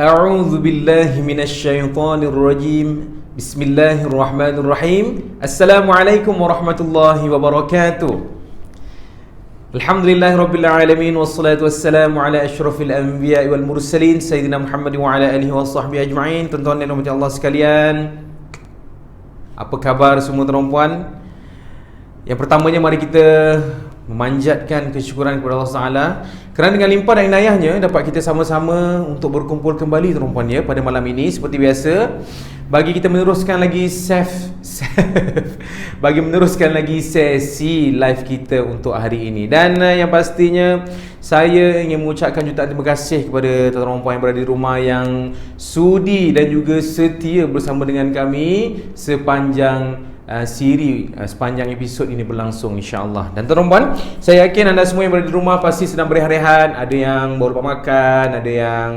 أعوذ بالله من الشيطان الرجيم بسم الله الرحمن الرحيم السلام عليكم ورحمة الله وبركاته الحمد لله رب العالمين والصلاة والسلام على أشرف الأنبياء والمرسلين سيدنا محمد وعلى آله وصحبه أجمعين Tuan-tuan dan rahmat Allah sekalian Apa khabar semua tuan-tuan Yang pertamanya mari kita memanjatkan kesyukuran kepada Allah Taala kerana dengan limpah dan inayahnya dapat kita sama-sama untuk berkumpul kembali tuan-puan ya pada malam ini. Seperti biasa bagi kita meneruskan lagi save bagi meneruskan lagi sesi live kita untuk hari ini. Dan uh, yang pastinya saya ingin mengucapkan jutaan terima kasih kepada tuan-tuan yang berada di rumah yang sudi dan juga setia bersama dengan kami sepanjang uh, siri uh, sepanjang episod ini berlangsung insya-Allah. Dan tuan-tuan, saya yakin anda semua yang berada di rumah pasti sedang berehat-rehat, ada yang baru lepas makan, ada yang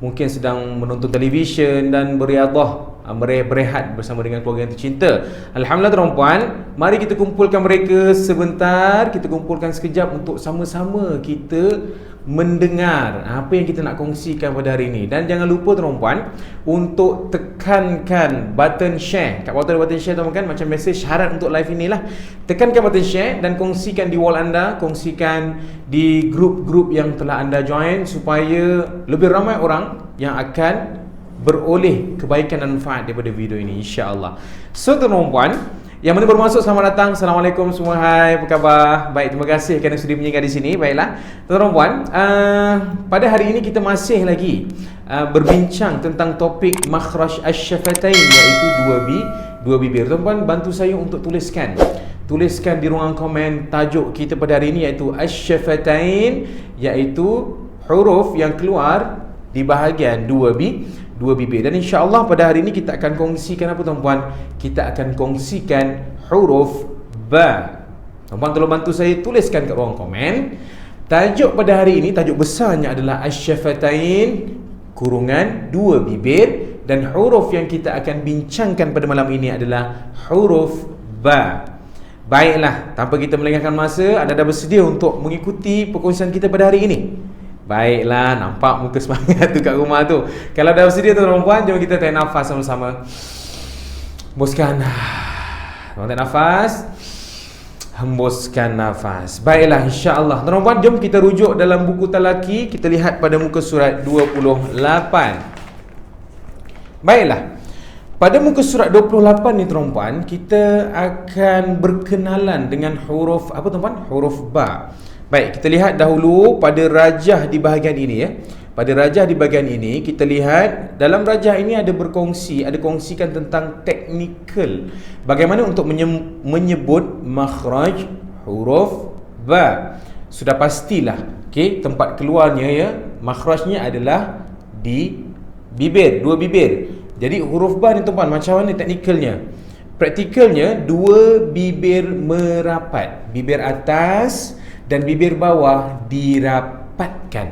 mungkin sedang menonton televisyen dan beriadah uh, berehat bersama dengan keluarga yang tercinta. Alhamdulillah tuan-tuan, mari kita kumpulkan mereka sebentar, kita kumpulkan sekejap untuk sama-sama kita mendengar. Apa yang kita nak kongsikan pada hari ini. Dan jangan lupa tuan-tuan untuk tekankan button share. Kat bawah ada button share tuan-tuan kan macam message syarat untuk live inilah. Tekankan button share dan kongsikan di wall anda kongsikan di grup-grup yang telah anda join supaya lebih ramai orang yang akan beroleh kebaikan dan manfaat daripada video ini insya-Allah. So tuan-tuan yang mana masuk selamat datang. Assalamualaikum semua. Hai, apa khabar? Baik, terima kasih kerana sudi menyinggah di sini. Baiklah. Tuan-tuan puan, uh, pada hari ini kita masih lagi uh, berbincang tentang topik makhraj asy-syafatain iaitu dua bi dua bibir. Tuan-tuan bantu saya untuk tuliskan. Tuliskan di ruangan komen tajuk kita pada hari ini iaitu asy-syafatain iaitu huruf yang keluar di bahagian dua bi dua bibir. Dan insya-Allah pada hari ini kita akan kongsikan apa tuan-puan? Kita akan kongsikan huruf ba tuan-puan tolong bantu saya tuliskan kat ruang komen. Tajuk pada hari ini tajuk besarnya adalah asy-syafatain kurungan dua bibir. Dan huruf yang kita akan bincangkan pada malam ini adalah huruf ba baiklah tanpa kita melengahkan masa anda dah bersedia untuk mengikuti perkongsian kita pada hari ini Baiklah, nampak muka semangat tu kat rumah tu. Kalau dah bersedia tuan-tuan puan, jom kita tarik nafas sama-sama. Hembuskan. Tarik nafas. Hembuskan nafas. Baiklah, insya-Allah. Tuan-tuan puan, jom kita rujuk dalam buku talaki, kita lihat pada muka surat 28. Baiklah. Pada muka surat 28 ni tuan-tuan puan, kita akan berkenalan dengan huruf apa tuan-tuan? Huruf ba. Baik, kita lihat dahulu pada rajah di bahagian ini ya. Pada rajah di bahagian ini kita lihat dalam rajah ini ada berkongsi, ada kongsikan tentang teknikal bagaimana untuk menyebut makhraj huruf ba. Sudah pastilah, okey, tempat keluarnya ya, makhrajnya adalah di bibir, dua bibir. Jadi huruf ba ni tuan macam mana teknikalnya? Praktikalnya dua bibir merapat, bibir atas dan bibir bawah dirapatkan.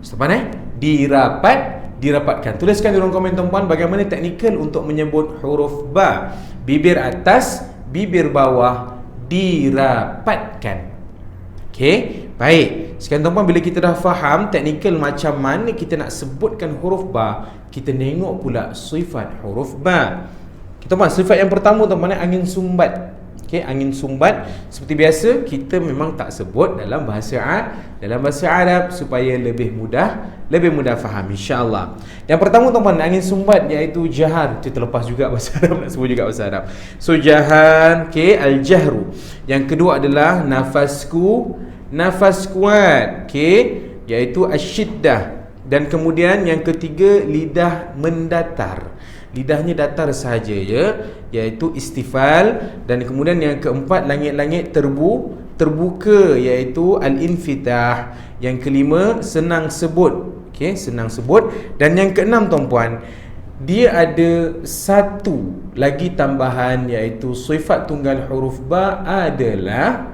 Setepan eh? Dirapat, dirapatkan. Tuliskan di ruang komen tuan bagaimana teknikal untuk menyebut huruf ba. Bibir atas, bibir bawah dirapatkan. Okey, baik. Sekarang tuan bila kita dah faham teknikal macam mana kita nak sebutkan huruf ba, kita tengok pula sifat huruf ba. Kita tuan sifat yang pertama tuan angin sumbat. Okey, angin sumbat seperti biasa kita memang tak sebut dalam bahasa Arab, dalam bahasa Arab supaya lebih mudah, lebih mudah faham insya-Allah. Yang pertama tuan-tuan, angin sumbat iaitu jahar. Kita terlepas juga bahasa Arab nak sebut juga bahasa Arab. So jahar, okey, al-jahru. Yang kedua adalah nafasku, nafas kuat, okey, iaitu asyiddah. Dan kemudian yang ketiga lidah mendatar lidahnya datar sahaja ya iaitu istifal dan kemudian yang keempat langit-langit terbu terbuka iaitu al-infitah. Yang kelima senang sebut. Okey senang sebut. Dan yang keenam tuan-puan dia ada satu lagi tambahan iaitu sifat tunggal huruf ba adalah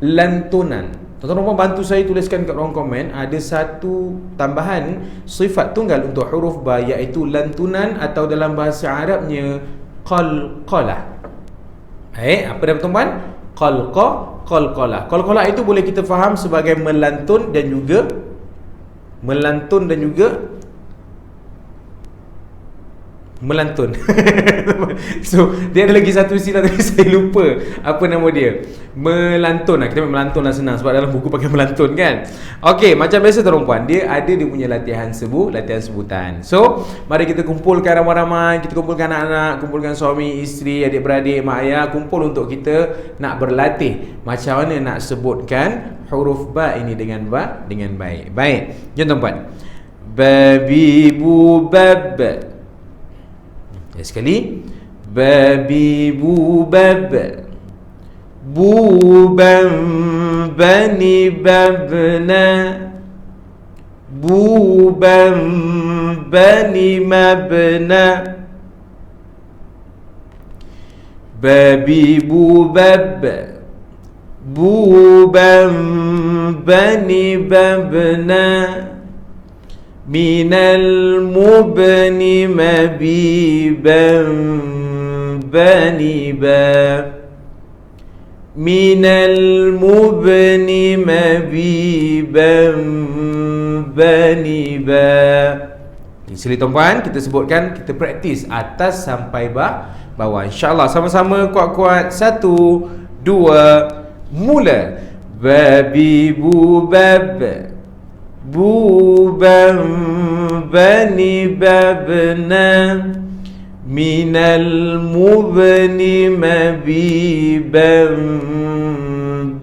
lantunan Tuan-tuan bantu saya tuliskan kat ruang komen ada satu tambahan sifat tunggal untuk huruf ba iaitu lantunan atau dalam bahasa Arabnya qalqalah. Eh, apa dia tuan-tuan? Qalqa, qalqalah. Qalqalah itu boleh kita faham sebagai melantun dan juga melantun dan juga melantun. So dia ada lagi satu istilah tapi saya lupa. Apa nama dia? Melantun. Lah kita melantun lah senang sebab dalam buku pakai melantun kan? Ok macam biasa tuan puan dia ada dia punya latihan sebut latihan sebutan. So mari kita kumpulkan ramai-ramai. Kita kumpulkan anak-anak kumpulkan suami isteri adik-beradik mak ayah. Kumpul untuk kita nak berlatih. Macam mana nak sebutkan huruf ba ini dengan ba dengan baik. Baik. Jom tuan puan babi bu bab اسكلي بابي بوباب. بوبا بني ببنا بوبا بني مبنا. بابي بوبب بوبا بني بابنا. من المبن مبيبا بنبا من المبن مبيبا بنبا Sili tuan-puan kita sebutkan kita praktis atas sampai bah, bawah insyaallah sama-sama kuat-kuat satu dua mula babi bubab بوبا بني بابنا من المبن مبيبا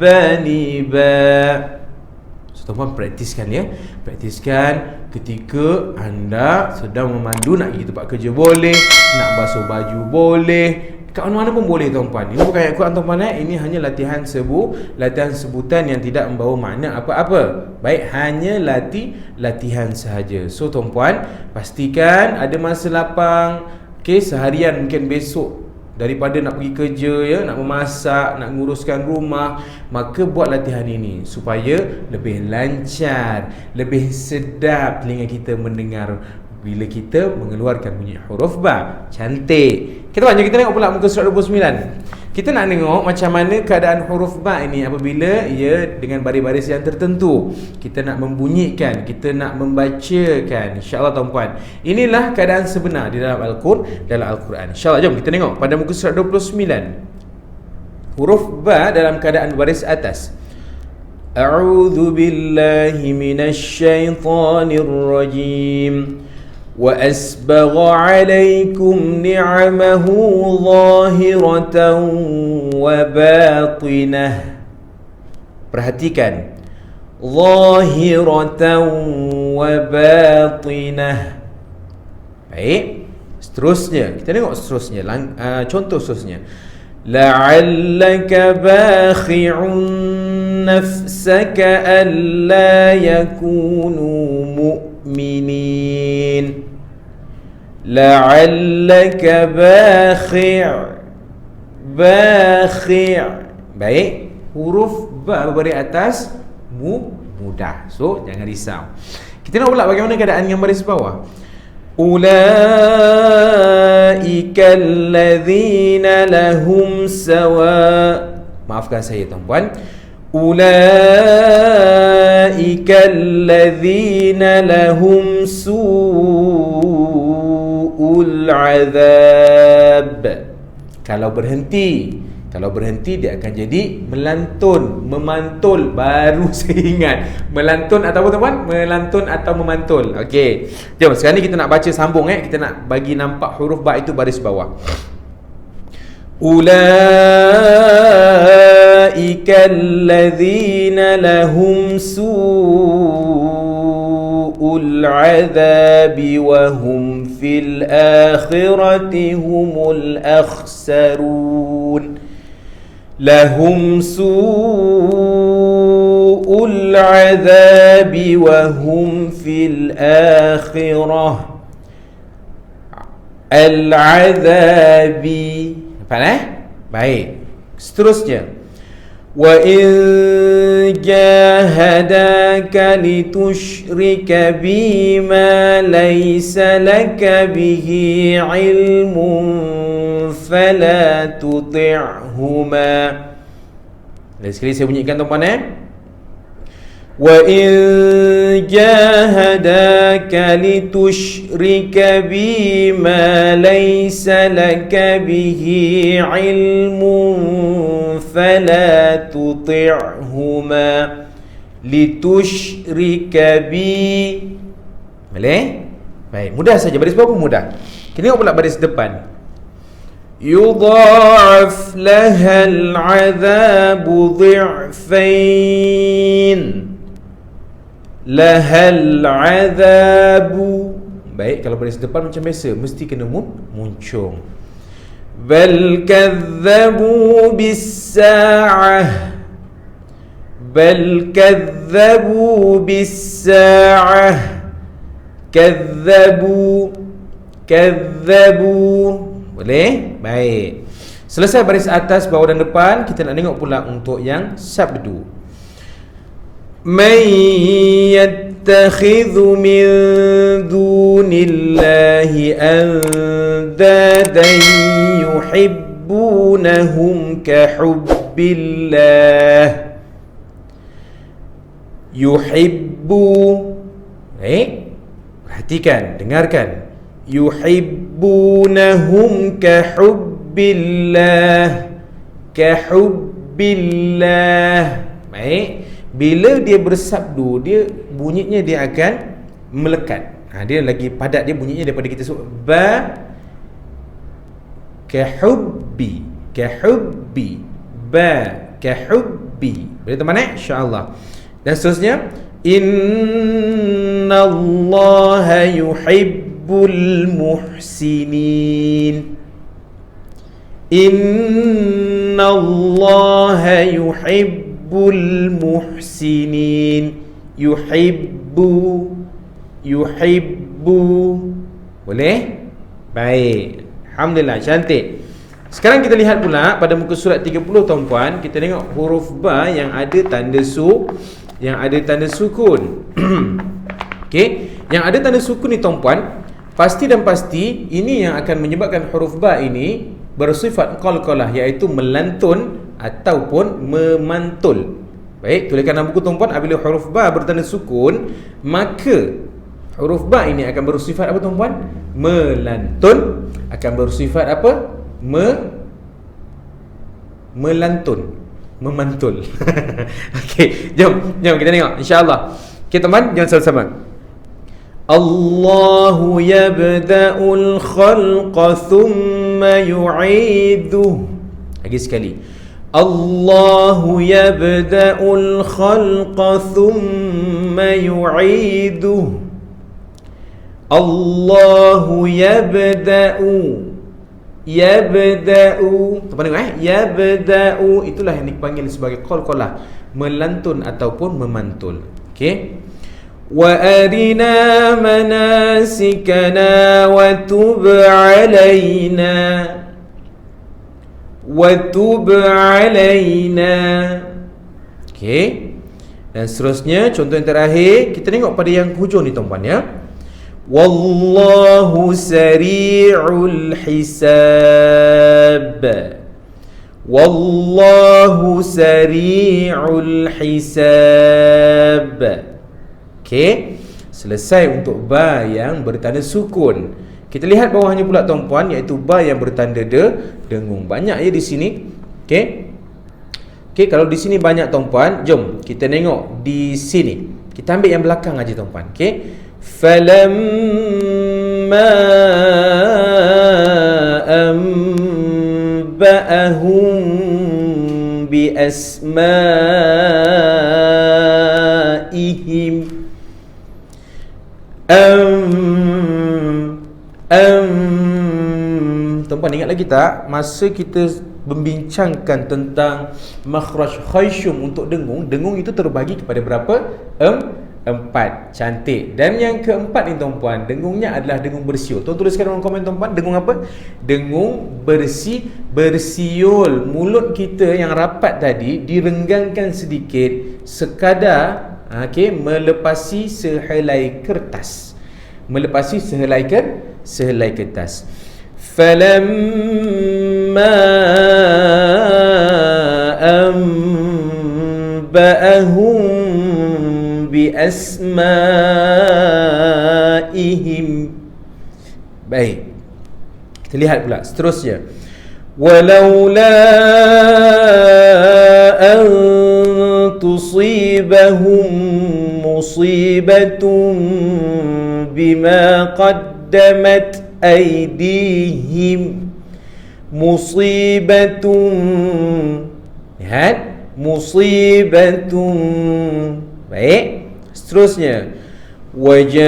بني با Tuan-tuan praktiskan ya Praktiskan ketika anda sedang memandu Nak pergi tempat kerja boleh Nak basuh baju boleh Kat mana-mana pun boleh tuan-puan. Ini bukan ayat Quran tuan-puan eh? Ini hanya latihan sebu Latihan sebutan yang tidak membawa makna apa-apa. Baik, hanya latih latihan sahaja. So tuan-puan Pastikan ada masa lapang. Okay, seharian mungkin besok Daripada nak pergi kerja ya, Nak memasak, nak nguruskan rumah Maka buat latihan ini Supaya lebih lancar Lebih sedap telinga kita mendengar bila kita mengeluarkan bunyi huruf ba. Cantik kita banyak kita tengok pula muka surat 29. Kita nak tengok macam mana keadaan huruf ba ini apabila ia dengan baris-baris yang tertentu. Kita nak membunyikan, kita nak membacakan. Insya-Allah tuan-puan. Inilah keadaan sebenar di dalam Al-Quran, dalam Al-Quran. Insya-Allah jom kita tengok pada muka surat 29. Huruf ba dalam keadaan baris atas. A'udzu billahi minasy syaithanir rajim. وأسبغ عليكم نعمه ظاهرة وباطنة Perhatikan wa batinah Baik Seterusnya Kita tengok seterusnya Lang, uh, Contoh seterusnya La'allaka bakhi'un nafsaka Alla yakunu mu'minin la'allaka bakhi' bakhi' baik. Huruf ba baris atas. Mu mudah. So jangan risau. Kita nak pula bagaimana keadaan yang baris bawah. Ulaika alladhina lahum sawa. Maafkan saya tuan-puan. Ulaika alladhina lahum su su'ul azab. Kalau berhenti kalau berhenti dia akan jadi melantun memantul. Baru saya ingat. Melantun atau apa tuan melantun atau memantul. Okey. Jom sekarang ni kita nak baca sambung eh. Kita nak bagi nampak huruf ba itu baris bawah. Ulaika allazina lahum su'ul azabi wa hum في الآخرة هم الأخسرون لهم سوء العذاب وهم في الآخرة العذاب Baik. Seterusnya. وإن جاهداك لتشرك بي ما ليس لك به علم فلا تطعهما Lagi sekali saya bunyikan tuan-tuan eh وإن جاهداك لتشرك بي ما ليس لك به علم فلا تطعهما لتشرك بي Boleh? Baik, mudah saja. Baris berapa mudah? Kita tengok pula baris depan. يضاعف لها العذاب ضعفين lahal azabu. Baik kalau baris depan macam biasa mesti kena mun muncung. Bal kadzabu bisaah bal kadzabu bisaah kadzabu kadzabu. Boleh? Baik. Selesai baris atas bawah dan depan kita nak tengok pula untuk yang sabdu. من يتخذ من دون الله أندادا يحبونهم كحب الله. يحب إيه؟ dengarkan. يحبونهم كحب الله كحب الله. إيه؟ bila dia bersabdu dia bunyinya dia akan melekat. Ha, dia lagi padat dia bunyinya daripada kita sebut ba kahubbi kahubbi ba kahubbi boleh teman eh? Insyaallah. Dan seterusnya innallaha yuhibbul muhsinin. Innallaha yuhibbul yuhibbul muhsinin. Yuhibbu yuhibbu. Boleh? Baik. Alhamdulillah cantik. Sekarang kita lihat pula pada muka surat 30 tuan-puan kita tengok huruf ba yang ada tanda su yang ada tanda sukun. Okey yang ada tanda sukun ni tuan-puan pasti dan pasti ini yang akan menyebabkan huruf ba ini bersifat qalqalah iaitu melantun ataupun memantul. Baik, tuliskan dalam buku tuan-puan apabila huruf ba bertanda sukun, maka huruf ba ini akan bersifat apa tuan-puan? Melantun akan bersifat apa? Me melantun, memantul. Okey, jom jom kita tengok insya-Allah. Okey tuan-puan, jom sama-sama. Allahu yabda'ul khalqa thumma yu'iduh. Lagi sekali. الله يبدأ الخلق ثم يعيده الله يبدأ yabda'u Tuan tengok eh yabda'u itulah yang dipanggil sebagai qalqalah melantun ataupun memantul okey وأرنا مناسكنا وتب watub alaina okey. Dan seterusnya contoh yang terakhir kita tengok pada yang hujung ni tuan-tuan ya. Wallahu sari'ul hisab. Wallahu sari'ul hisab. Okey. Selesai untuk ba yang bertanda sukun. Kita lihat bawahnya pula tuan-puan iaitu ba yang bertanda de dengung. Banyak ya di sini. Okey. Okey, kalau di sini banyak tuan-puan, jom kita tengok di sini. Kita ambil yang belakang aja tuan-puan. Okey. Falamma amba'ahum bi asma'ihim Um, Tuan-puan ingat lagi tak? Masa kita membincangkan tentang Makhraj khayshum untuk dengung Dengung itu terbagi kepada berapa? Um, empat. Cantik. Dan yang keempat ni tuan-puan Dengungnya adalah dengung bersiul. Tuan tuliskan dalam komen tuan-puan Dengung apa? Dengung bersih Bersiul. Mulut kita yang rapat tadi Direnggangkan sedikit Sekadar okay, melepasi sehelai kertas. Melepasi sehelai ker sehelai kertas فلما أنبأهم بأسمائهم baik تليها lihat pula ولولا أن تصيبهم مصيبة بما قدمت aidihim musibatun lihat. musibatun baik. seterusnya. wajaat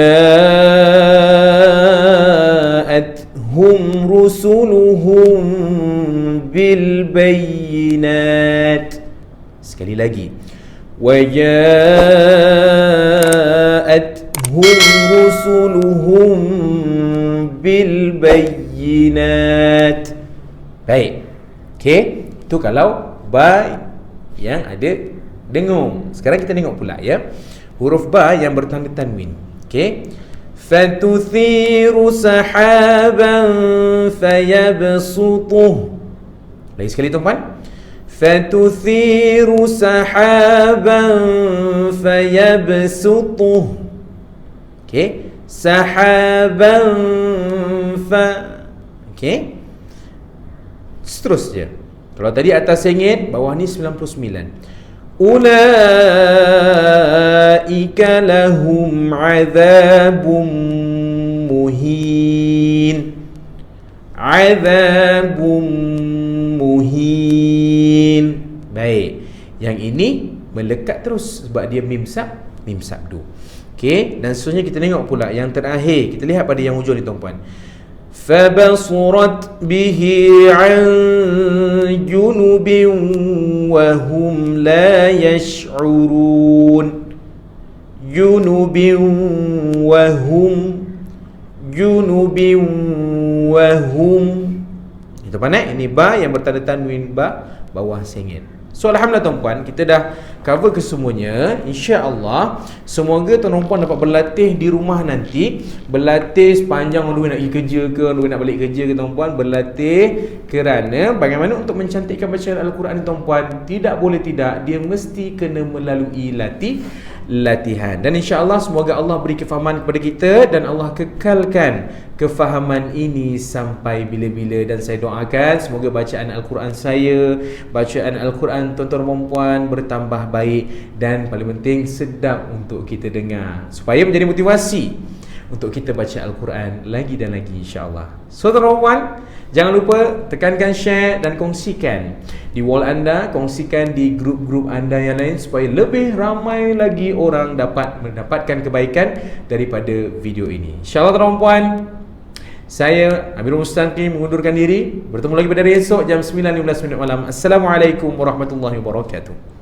hum rusuluhum bil bayyinat sekali lagi. wajaat hum rusuluhum بالبينات baik okey itu kalau ba yang ada dengung sekarang kita tengok pula ya huruf ba yang bertanda tanwin okey fatuthiru sahaban fayabsutuh lagi sekali tuan-tuan fatuthiru sahaban fayabsutuh okey sahaban fa. Okey. Seterusnya. Kalau tadi atas sengit bawah ni 99 Ulaika lahum azabun muhin. Azabun muhin. Baik. Yang ini melekat terus sebab dia mim sab Mim sabdu Okey. Dan seterusnya kita tengok pula yang terakhir. Kita lihat pada yang hujung ni tuan-puan فبصرت به عن جنب وهم لا يشعرون جنب وهم جنب وهم itu mana ini ba yang bertanda tanwin ba bawah sengit So Alhamdulillah tuan-puan Kita dah cover kesemuanya. InsyaAllah Semoga tuan-puan dapat berlatih di rumah nanti. Berlatih sepanjang orang nak pergi kerja ke Orang nak balik kerja ke tuan-puan. Berlatih kerana Bagaimana untuk mencantikkan bacaan Al-Quran ni tuan-puan? Tidak boleh tidak Dia mesti kena melalui latih latihan. Dan insya-Allah semoga Allah beri kefahaman kepada kita dan Allah kekalkan kefahaman ini sampai bila-bila. Dan saya doakan semoga bacaan al-Quran saya bacaan al-Quran tuan-tuan dan puan bertambah baik dan paling penting sedap untuk kita dengar. Supaya menjadi motivasi untuk kita baca Al-Quran lagi dan lagi insya-Allah. Saudara puan, jangan lupa tekankan share dan kongsikan di wall anda, kongsikan di grup-grup anda yang lain supaya lebih ramai lagi orang dapat mendapatkan kebaikan daripada video ini. Insya-Allah puan, saya Amirul Mustaqim mengundurkan diri. Bertemu lagi pada hari esok jam 9.15 malam. Assalamualaikum warahmatullahi wabarakatuh.